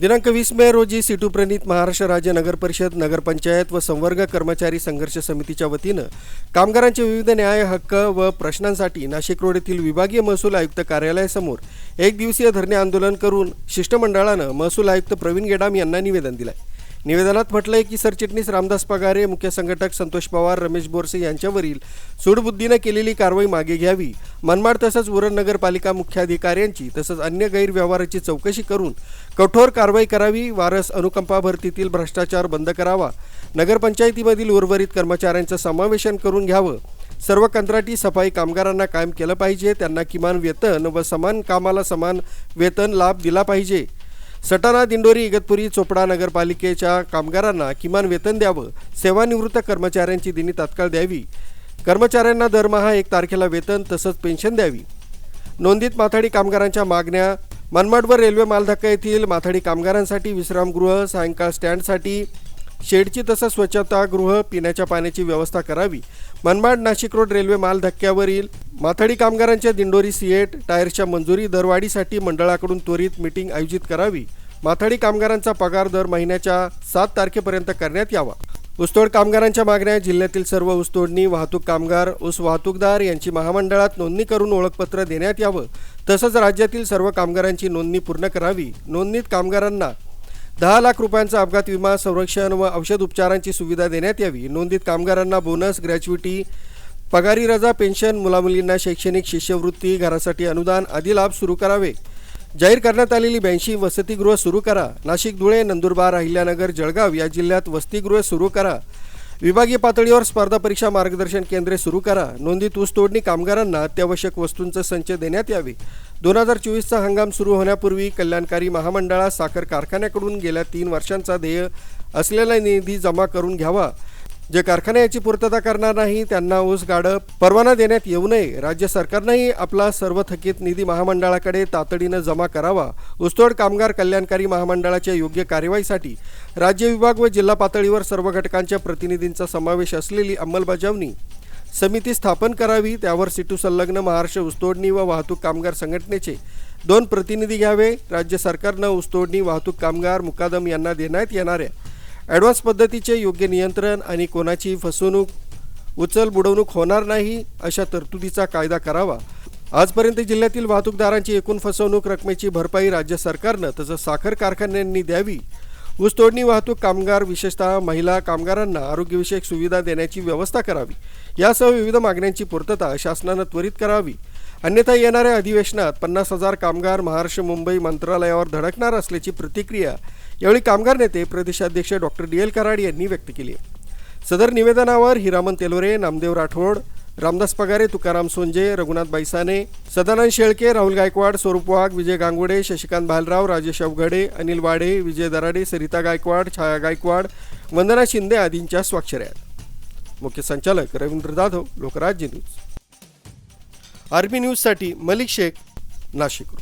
दिनांक वीस मे रोजी सिटू प्रणित महाराष्ट्र राज्य नगरपरिषद नगरपंचायत व संवर्ग कर्मचारी संघर्ष समितीच्या वतीनं कामगारांचे विविध न्याय हक्क व प्रश्नांसाठी नाशिक रोड येथील विभागीय महसूल आयुक्त कार्यालयासमोर एक दिवसीय धरणे आंदोलन करून शिष्टमंडळानं महसूल आयुक्त प्रवीण गेडाम यांना निवेदन दिलंय. निवेदनात म्हटलंय की सरचिटणीस रामदास पगारे मुख्य संघटक संतोष पवार रमेश बोरसे यांच्यावरील सूडबुद्धीनं केलेली कारवाई मागे घ्यावी मनमाड तसंच उरण नगरपालिका मुख्याधिकाऱ्यांची तसंच अन्य गैरव्यवहाराची चौकशी करून कठोर कारवाई करावी वारस अनुकंपा भरतीतील भ्रष्टाचार बंद करावा नगरपंचायतीमधील उर्वरित कर्मचाऱ्यांचं समावेशन करून घ्यावं. सर्व कंत्राटी सफाई कामगारांना कायम केलं पाहिजे त्यांना किमान वेतन व समान कामाला समान वेतन लाभ दिला पाहिजे. सटाणा दिंडोरी इगतपुरी चोपडा नगरपालिकेच्या कामगारांना किमान वेतन द्यावं सेवानिवृत्त कर्मचाऱ्यांची दिनी तात्काळ द्यावी. कर्मचाऱ्यांना दरमहा एक तारखेला वेतन तसंच पेन्शन द्यावी. नोंदीत माथाडी कामगारांच्या मागण्या मनमाडवर रेल्वे मालधक्का येथील माथाडी कामगारांसाठी विश्रामगृह सायंकाळ स्टँडसाठी शेडची तसंच स्वच्छतागृह पिण्याच्या पाण्याची व्यवस्था करावी. मनमाड नाशिक रोड रेल्वे माल धक्क्यावरील माथाडी कामगारांच्या दिंडोरी सीएट टायर्सच्या मंजुरी दरवाढीसाठी मंडळाकडून त्वरित मिटिंग आयोजित करावी. माथाडी कामगारांचा पगार दर महिन्याच्या सात तारखेपर्यंत करण्यात यावा. ऊसतोड कामगारांच्या मागण्या जिल्ह्यातील सर्व ऊसतोडणी वाहतूक कामगार ऊस वाहतूकदार यांची महामंडळात नोंदणी करून ओळखपत्र देण्यात यावं. तसंच राज्यातील सर्व कामगारांची नोंदणी पूर्ण करावी. नोंदणीत कामगारांना दहा लाख रुपयांचा अपघात विमा संरक्षण व औषध उपचारांची सुविधा देण्यात यावी. नोंदीत कामगारांना बोनस ग्रॅच्युटी पगारी रजा पेन्शन मुलामुलींना शैक्षणिक शिष्यवृत्ती घरासाठी अनुदान आदी लाभ सुरू करावे. जाहीर करण्यात आलेली ब्याऐंशी वसतिगृह सुरू करा. नाशिक धुळे नंदुरबार अहिल्यानगर जळगाव या जिल्ह्यात वसतिगृह सुरू करा. विभागीय पातळीवर स्पर्धा परीक्षा मार्गदर्शन केंद्रे सुरू करा. नोंदीत ऊस तोडणी कामगारांना अत्यावश्यक वस्तूंचा संच देण्यात यावे. दोन हजार चोवीसचा हंगाम सुरू होण्यापूर्वी कल्याणकारी महामंडळात साखर कारखान्याकडून गेल्या तीन वर्षांचा ध्येय असलेला निधी जमा करून घ्यावा. जे कारखाने याची पूर्तता करणार नाही त्यांना ऊस गाडप परवाना देण्यात येऊ नये. राज्य सरकारनंही आपला सर्व थकीत निधी महामंडळाकडे तातडीनं जमा करावा. ऊसतोड कामगार कल्याणकारी महामंडळाच्या योग्य कार्यवाहीसाठी राज्य विभाग व जिल्हा पातळीवर सर्व घटकांच्या प्रतिनिधींचा समावेश असलेली अंमलबजावणी समिती स्थापन करावी. त्यावर सिटू संलग्न महाराष्ट्र ऊसतोडणी व वाहतूक कामगार संघटनेचे दोन प्रतिनिधी घ्यावे. राज्य सरकारनं ऊसतोडणी वाहतूक कामगार मुकादम यांना देण्यात येणाऱ्या ॲडव्हान्स पद्धतीचे योग्य नियंत्रण आणि कोणाची फसवणूक उचल बुडवणूक होणार नाही अशा तरतुदीचा कायदा करावा. आजपर्यंत जिल्ह्यातील वाहतूकदारांची एकूण फसवणूक रकमेची भरपाई राज्य सरकारनं तसंच साखर कारखान्यांनी द्यावी. ऊसतोडणी वाहतूक कामगार विशेषतः महिला कामगारांना आरोग्यविषयक सुविधा देण्याची व्यवस्था करावी. यासह विविध मागण्यांची पूर्तता शासनानं त्वरित करावी. अन्यथा येणाऱ्या अधिवेशनात पन्नास हजार कामगार महाराष्ट्र मुंबई मंत्रालयावर धडकणार असल्याची प्रतिक्रिया यावेळी कामगार नेते प्रदेशाध्यक्ष डॉक्टर डी एल कराड यांनी व्यक्त केली. सदर निवेदनावर हिरामन तेलोरे नामदेव राठोड रामदास पगारे तुकाराम सोंजे रघुनाथ बैसाने सदानंद शेळके राहुल गायकवाड स्वरूप वाघ विजय गांगुडे शशिकांत भालराव राजेश अवघडे अनिल वाडे विजय दराडे सरिता गायकवाड छाया गायकवाड वंदना शिंदे आदींच्या स्वाक्षऱ्या. मुख्य संचालक रवींद्र जाधव लोकराज्य न्यूज. आर्मी न्यूजसाठी मलिक शेख नाशिक